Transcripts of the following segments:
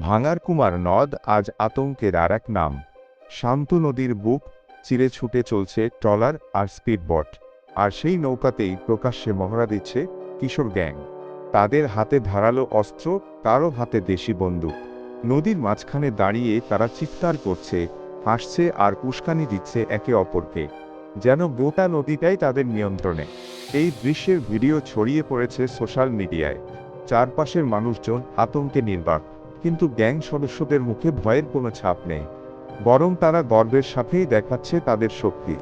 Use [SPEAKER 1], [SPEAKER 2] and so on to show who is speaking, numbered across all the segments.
[SPEAKER 1] ভাঙার কুমার নদ আজ আতঙ্কের আর এক নাম। শান্ত নদীর বুক চিরে ছুটে চলছে ট্রলার আর স্পিডবোট। আর সেই নৌকাতেই প্রকাশ্যে মহড়া দিচ্ছে কিশোর গ্যাং। তাদের হাতে ধারালো অস্ত্র কারও হাতে দেশি বন্দুক। নদীর মাঝখানে দাঁড়িয়ে তারা চিৎকার করছে, হাসছে আর উস্কানি দিচ্ছে একে অপরকে। যেন গোটা নদীটাই তাদের নিয়ন্ত্রণে। এই দৃশ্যের ভিডিও ছড়িয়ে পড়েছে সোশ্যাল মিডিয়ায়। চারপাশের মানুষজন আতঙ্কে নির্বাক। কিন্তু গ্যাং সদস্যদের মুখে ভয়ের কোনো ছাপ নেই, বরং তারা গর্বের সাথেই দেখাচ্ছে তাদের শক্তি।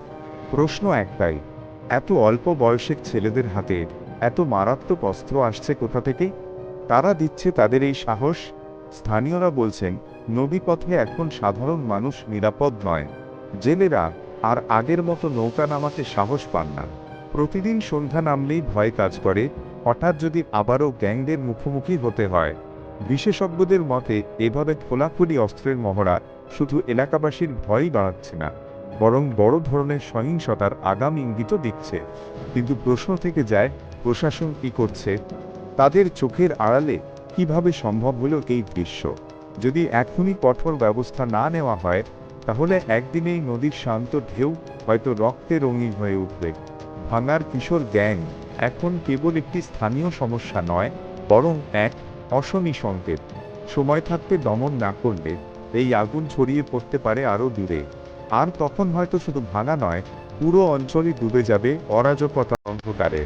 [SPEAKER 1] প্রশ্ন একটাই, এত অল্প বয়সের ছেলেদের হাতে এত মারাত্মক অস্ত্র আসছে কোথা থেকে? তারা দিচ্ছে তাদের এই সাহস? স্থানীয়রা বলছেন, নদীপথে এখন সাধারণ মানুষ নিরাপদ নয়। জেলেরা আর আগের মতো নৌকা নামাতে সাহস পান না। প্রতিদিন সন্ধ্যা নামলেই ভয় কাজ করে, হঠাৎ যদি আবারও গ্যাংদের মুখোমুখি হতে হয়। বিশেষজ্ঞদের মতে, এভাবে খোলাখুলি অস্ত্রের মহড়া শুধু এলাকাবাসীর ভয়ই বাড়াচ্ছে না, বরং বড় ধরনের সহিংসতার আগাম ইঙ্গিতও দিচ্ছে। কিন্তু প্রশ্ন থেকে যায়, প্রশাসন কি করছে? তাদের চোখের আড়ালে কীভাবে সম্ভব হলো এই দৃশ্য? যদি এখনই কঠোর ব্যবস্থা না নেওয়া হয়, তাহলে একদিনেই নদীর শান্ত ঢেউ হয়তো রক্তে রঙিন হয়ে উঠবে। ভাঙার কিশোর গ্যাং এখন কেবল একটি স্থানীয় সমস্যা নয়, বরং এক অশনি সংকেত। সময় থাকতে দমন না করলে এই আগুন ছড়িয়ে পড়তে পারে আরও দূরে। আর তখন হয়তো শুধু ভাঙা নয়, পুরো অঞ্চলই ডুবে যাবে অরাজকতা অন্ধকারে।